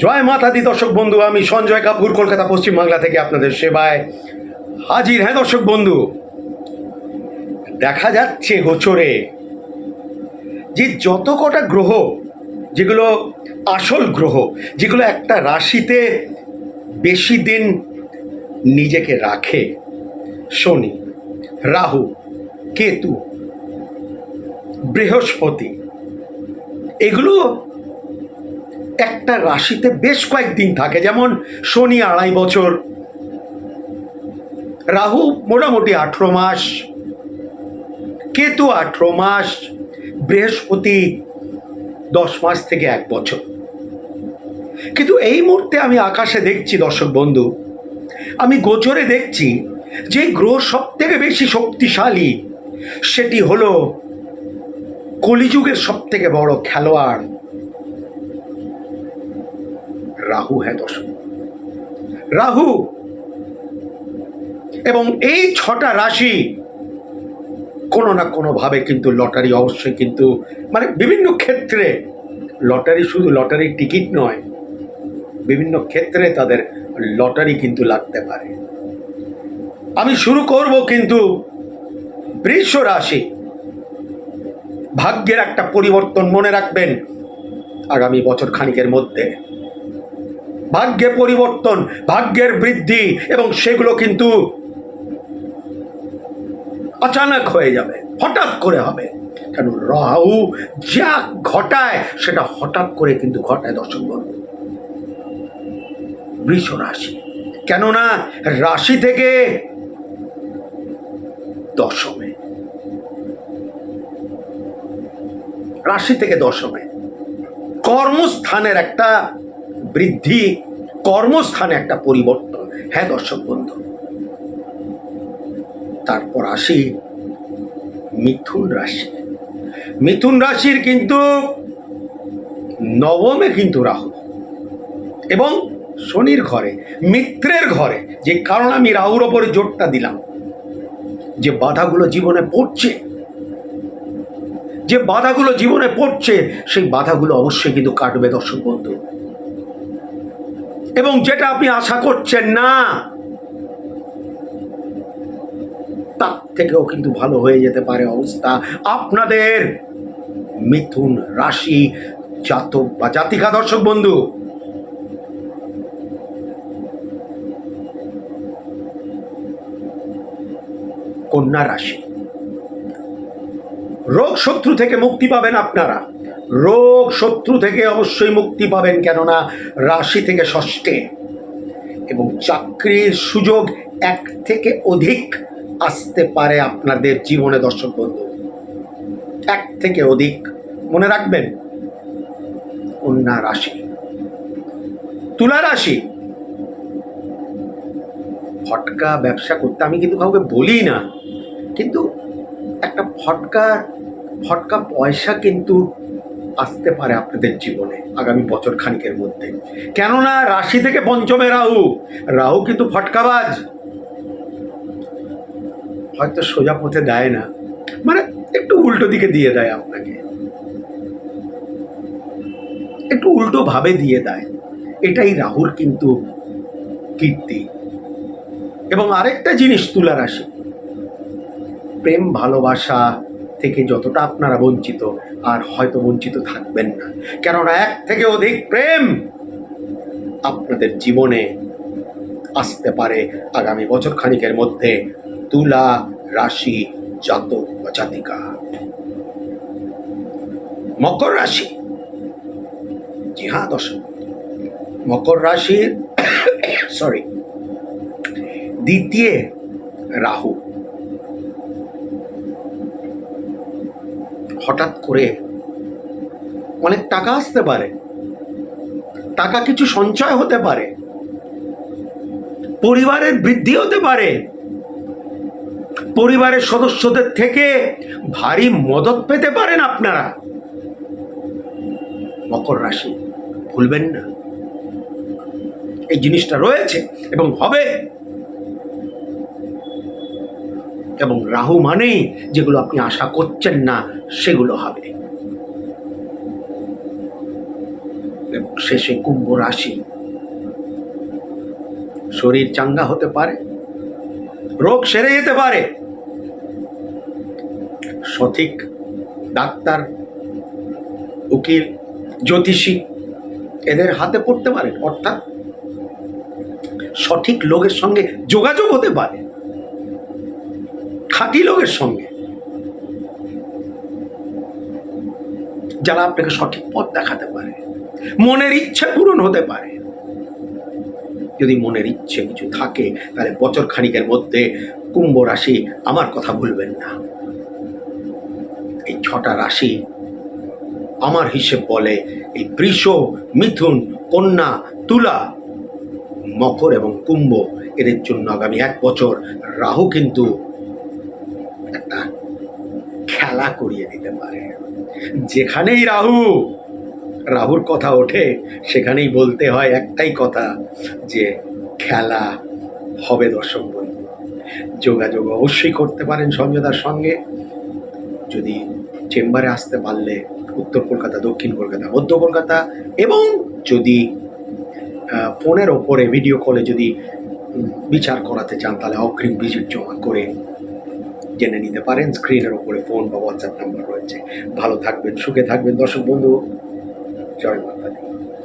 জয় মাতা দি দর্শক বন্ধু, আমি সঞ্জয় কাপুর, কলকাতা পশ্চিমবাংলা থেকে আপনাদের সেবায় হাজির। হ্যাঁ দর্শক বন্ধু, দেখা যাচ্ছে গোচরে যে যত কটা গ্রহ, যেগুলো আসল গ্রহ, যেগুলো একটা রাশিতে বেশি দিন নিজেকে রাখে, শনি, রাহু, কেতু, বৃহস্পতি, এগুলো একটা রাশিতে বেশ কয়েকদিন থাকে, যেমন শনি আড়াই বছর, রাহু মোটামুটি আঠেরো মাস, কেতু আঠেরো মাস, বৃহস্পতি দশ মাস থেকে এক বছর। কিন্তু এই মুহূর্তে আমি আকাশে দেখছি, দর্শক বন্ধু, আমি গোচরে দেখছি যে গ্রহ সব থেকে বেশি শক্তিশালী, সেটি হলো কলিযুগের সব থেকে বড় খেলোয়াড় রাহু হ্যাঁ দশম রাহু! এবং এই ছটা রাশি কোনো না কোনোভাবে কিন্তু লটারি অবশ্যই কিন্তু মানে বিভিন্ন ক্ষেত্রে লটারি শুধু লটারির টিকিট নয়, বিভিন্ন ক্ষেত্রে তাদের লটারি কিন্তু লাগতে পারে। আমি শুরু করব কিন্তু বৃষ রাশি। ভাগ্যের একটা পরিবর্তন মনে রাখবেন আগামী বছর খানিকের মধ্যে। ভাগ্যে পরিবর্তন, ভাগ্যের বৃদ্ধি এবং সেগুলো কিন্তু অচানক হয়ে যাবে, হঠাৎ করে হবে। কেন রাহু যা ঘটায়, সেটা হঠাৎ করে কিন্তু ঘটায় দর্শক বন্ধু বৃষ রাশি। কেননা রাশি থেকে দশমে। রাশি থেকে দশমে। কর্মস্থানের একটা বৃদ্ধি, কর্মস্থানে একটা পরিবর্তন। হ্যাঁ দর্শক বন্ধু? তারপর আসি মিথুন রাশি। মিথুন রাশির কিন্তু নবমে কিন্তু রাহু। এবং শনির ঘরে, মিত্রের ঘরে, যে কারণ আমি রাহুর ওপরে জোরটা দিলাম। যে বাধাগুলো জীবনে পড়ছে, যে বাধাগুলো জীবনে পড়ছে, সেই বাধাগুলো অবশ্যই কিন্তু কাটবে দর্শক বন্ধু। এবং যেটা আপনি আশা করছেন না, তার থেকেও কিন্তু ভালো হয়ে যেতে পারে অবস্থা। আপনাদের মিথুন রাশি জাতক বা জাতিকা, দর্শক বন্ধু, কন্যা রাশি। রোগ শত্রু থেকে মুক্তি পাবেন আপনারা। রোগ শত্রু থেকে অবশ্যই মুক্তি পাবেন কেননা রাশি থেকে ষষ্ঠে। এবং চাকরির সুযোগ এক থেকে অধিক আসতে পারে আপনাদের জীবনে, দর্শক বন্ধু। এক থেকে অধিক, মনে রাখবেন, কন্যা রাশি। তুলা রাশি। ফটকা ব্যবসা করতে আমি কিন্তু কাউকে বলি না, কিন্তু একটা ফটকা ফটকা পয়সা কিন্তু আসতে পারে আপনাদের জীবনে আগামী বছর খানিকের মধ্যে। কেননা রাশি থেকে পঞ্চমে রাহু। রাহু কিন্তু ফটকাবাজ। হয়তো সোজা পথে দেয় না। মানে একটু উল্টো দিকে দিয়ে দেয় আপনাকে। একটু উল্টো ভাবে দিয়ে দেয়। এটাই রাহুর কিন্তু কীর্তি। এবং আরেকটা জিনিস তুলা রাশি। প্রেম, ভালোবাসা থেকে যতটা আপনারা বঞ্চিত, আর হয়তো বঞ্চিত থাকবেন না। কেননা এক থেকে অধিক প্রেম আপনাদের জীবনে আসতে পারে আগামী বছর খানিকের মধ্যে। তুলা, রাশি, জাতক বা জাতিকা। মকর রাশি। জি হ্যাঁ দর্শক। মকর রাশির সরি দ্বিতীয় রাহু। হঠাৎ করে অনেক টাকা আসতে পারে। টাকা কিছু সঞ্চয় হতে পারে। পরিবারের বৃদ্ধি হতে পারে। পরিবারের সদস্যদের থেকে ভারী মদত পেতে পারেন আপনারা। মকর রাশি, ভুলবেন না। এই জিনিসটা রয়েছে এবং হবে। এবং রাহু মানেই যেগুলো আপনি আশা করছেন না, সেগুলো হবে। এবং শেষে কুম্ভ রাশি। শরীর চাঙ্গা হতে পারে, রোগ সেরে যেতে পারে। সঠিক ডাক্তার, উকিল, জ্যোতিষী এদের হাতে পড়তে পারেন অর্থাৎ সঠিক লোকের সঙ্গে যোগাযোগ হতে পারে। খাঁটি লোকের সঙ্গে। যারা আপনাকে সঠিক পথ দেখাতে পারে, মনের ইচ্ছা পূরণ হতে পারে। যদি মনের ইচ্ছে কিছু থাকে, তাহলে বছর খানিকের মধ্যে কুম্ভ রাশি আমার কথা ভুলবেন না। এই ছটা রাশি আমার হিসেব বলে এই বৃষ, মিথুন, কন্যা, তুলা, মকর এবং কুম্ভ, এদের জন্য আগামী এক বছর রাহু কিন্তু একটা খেলা করিয়ে দিতে পারে। যেখানেই রাহু, রাহুর কথা ওঠে, সেখানেই বলতে হয় একটাই কথা যে, খেলা হবে দর্শক বন্ধু। যোগাযোগ অবশ্যই করতে পারেন সঞ্জয়দার সঙ্গে। যদি চেম্বারে আসতে পারলে উত্তর কলকাতা, দক্ষিণ কলকাতা, মধ্য কলকাতা এবং যদি ফোনের ওপরে ভিডিও কলে যদি বিচার করাতে চান, তাহলে অগ্রিম ভিজিট জমা করে জেনে নিতে পারেন। স্ক্রিনের ওপরে ফোন বা হোয়াটসঅ্যাপ নাম্বার রয়েছে। ভালো থাকবেন, সুখে থাকবেন। দর্শক বন্ধু, জয় মাতা